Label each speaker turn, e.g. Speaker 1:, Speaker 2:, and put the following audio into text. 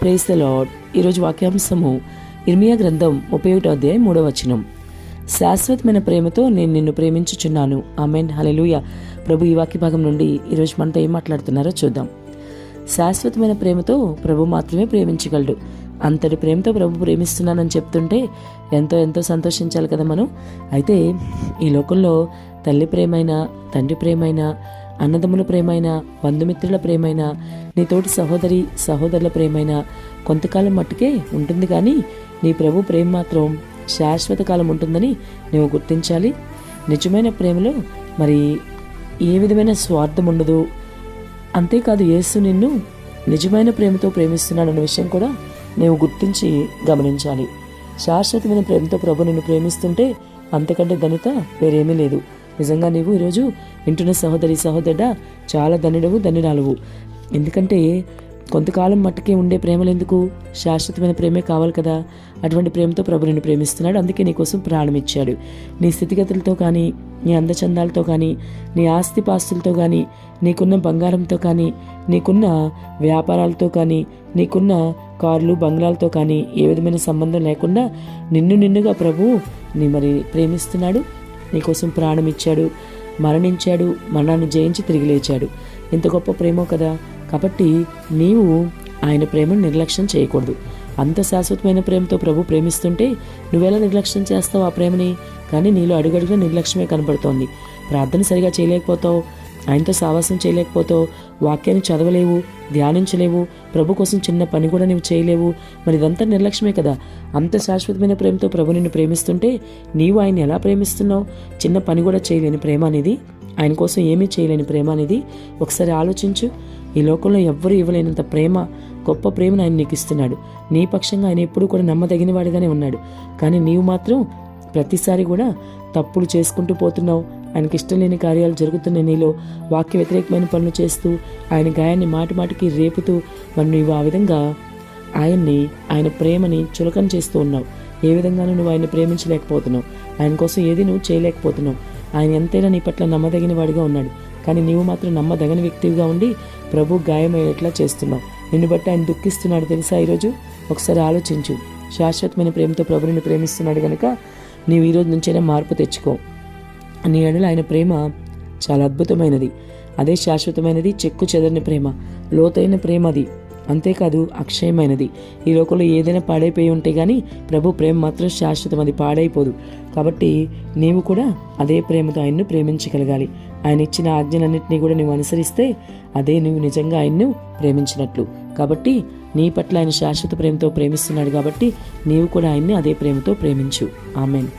Speaker 1: Praise the lord ఈరోజు వాక్యాంశము ఇర్మియా గ్రంథం ముప్పై ఒకటో అధ్యాయం మూడవ వచనం. శాశ్వతమైన ప్రేమతో నేను నిన్ను ప్రేమించుచున్నాను. ఆమెన్ హలెలుయ ప్రభు ఈ వాక్య భాగం నుండి ఈరోజు మనతో ఏం మాట్లాడుతున్నారో చూద్దాం. శాశ్వతమైన ప్రేమతో ప్రభు మాత్రమే ప్రేమించగలడు. అంతటి ప్రేమతో ప్రభు ప్రేమిస్తున్నానని చెప్తుంటే ఎంతో ఎంతో సంతోషించాలి కదా మనం. అయితే ఈ లోకంలో తల్లి ప్రేమైనా తండ్రి ప్రేమైనా అన్నదమ్ముల ప్రేమైన బంధుమిత్రుల ప్రేమైన నీ తోటి సహోదరి సహోదరుల ప్రేమైన కొంతకాలం మట్టుకే ఉంటుంది కానీ నీ ప్రభు ప్రేమ మాత్రం శాశ్వత కాలం ఉంటుందని నువ్వు గుర్తించాలి. నిజమైన ప్రేమలో మరి ఏ విధమైన స్వార్థం ఉండదు. అంతేకాదు యేసు నిన్ను నిజమైన ప్రేమతో ప్రేమిస్తున్నాడన్న విషయం కూడా నీవు గుర్తించి గమనించాలి. శాశ్వతమైన ప్రేమతో ప్రభు నిన్ను ప్రేమిస్తుంటే అంతకంటే ధనిత వేరేమీ లేదు. నిజంగా నీవు ఈరోజు వింటున్న సహోదరి సహోదరుడా చాలా ధనుడవు ధనురాలువు ఎందుకంటే కొంతకాలం మట్టుకే ఉండే ప్రేమలు ఎందుకు శాశ్వతమైన ప్రేమే కావాలి కదా. అటువంటి ప్రేమతో ప్రభు నిన్ను ప్రేమిస్తున్నాడు. అందుకే నీకోసం ప్రాణం ఇచ్చాడు. నీ స్థితిగతులతో కానీ నీ అందచందాలతో కానీ నీ ఆస్తిపాస్తులతో కానీ నీకున్న బంగారంతో కానీ నీకున్న వ్యాపారాలతో కానీ నీకున్న కార్లు బంగ్లాలతో కానీ ఏ విధమైన సంబంధం లేకుండా నిన్ను నిన్నుగా ప్రభు నీ మరి ప్రేమిస్తున్నాడు. నీకోసం ప్రాణం ఇచ్చాడు మరణించాడు మరణాన్ని జయించి తిరిగి లేచాడు. ఇంత గొప్ప ప్రేమో కదా? కాబట్టి నీవు ఆయన ప్రేమను నిర్లక్ష్యం చేయకూడదు. అంత శాశ్వతమైన ప్రేమతో ప్రభు ప్రేమిస్తుంటే నువ్వెలా నిర్లక్ష్యం చేస్తావు ఆ ప్రేమని? కానీ నీలో అడుగడుగున నిర్లక్ష్యమే కనబడుతోంది ప్రార్థన సరిగా చేయలేకపోతావు. ఆయనతో సావాసం చేయలేకపోతావు వాక్యాన్ని చదవలేవు ధ్యానించలేవు ప్రభు కోసం చిన్న పని కూడా నువ్వు చేయలేవు. మరి ఇదంతా నిర్లక్ష్యమే కదా. అంత శాశ్వతమైన ప్రేమతో ప్రభు నిన్ను ప్రేమిస్తుంటే నీవు ఆయన ఎలా ప్రేమిస్తున్నావు? చిన్న పని కూడా చేయలేని ప్రేమ అనేది ఆయన కోసం ఏమీ చేయలేని ప్రేమ అనేది ఒకసారి ఆలోచించు. ఈ లోకంలో ఎవ్వరూ ఇవ్వలేనంత ప్రేమ గొప్ప ప్రేమను ఆయన నీకు ఇస్తున్నాడు. నీ పక్షంగా ఆయన ఎప్పుడూ కూడా నమ్మదగిన వాడిగానే ఉన్నాడు. కానీ నీవు మాత్రం ప్రతిసారి కూడా తప్పులు చేసుకుంటూ పోతున్నావు. ఆయనకి ఇష్టం లేని కార్యాలు జరుగుతున్న నీలో వాక్య వ్యతిరేకమైన పనులు చేస్తూ ఆయన గాయాన్ని మాటిమాటికి రేపుతూ మరి నువ్వు ఆ విధంగా ఆయన్ని ఆయన ప్రేమని చులకన చేస్తూ ఉన్నావు. ఏ విధంగానూ నువ్వు ఆయన ప్రేమించలేకపోతున్నావు. ఆయన కోసం ఏది నువ్వు చేయలేకపోతున్నావు. ఆయన ఎంతైనా నీ పట్ల నమ్మదగిన వాడిగా ఉన్నాడు. కానీ నీవు మాత్రం నమ్మదగని వ్యక్తిగా ఉండి ప్రభు గాయమయ్యేట్లా చేస్తున్నావు. నిన్ను బట్టి ఆయన దుఃఖిస్తున్నాడు తెలుసా ఈరోజు? ఒకసారి ఆలోచించు. శాశ్వతమైన ప్రేమతో ప్రభుని ప్రేమిస్తున్నాడు కనుక నీవు ఈరోజు నుంచైనా మార్పు తెచ్చుకో. నీ ఎడల ఆయన ప్రేమ చాలా అద్భుతమైనది. అదే శాశ్వతమైనది చెక్కు చెదరని ప్రేమ లోతైన ప్రేమ అది అంతేకాదు అక్షయమైనది. ఈ లోకంలో ఏదైనా పాడైపోయి ఉంటే కానీ ప్రభు ప్రేమ మాత్రం శాశ్వతం అది పాడైపోదు. కాబట్టి నీవు కూడా అదే ప్రేమతో ఆయన్ను ప్రేమించగలగాలి. ఆయన ఇచ్చిన ఆజ్ఞలన్నింటినీ కూడా నువ్వు అనుసరిస్తే అదే నువ్వు నిజంగా ఆయన్ను ప్రేమించినట్లు. కాబట్టి నీ పట్ల ఆయన శాశ్వత ప్రేమతో ప్రేమిస్తున్నాడు కాబట్టి నీవు కూడా ఆయన్ని అదే ప్రేమతో ప్రేమించు. ఆమెన్.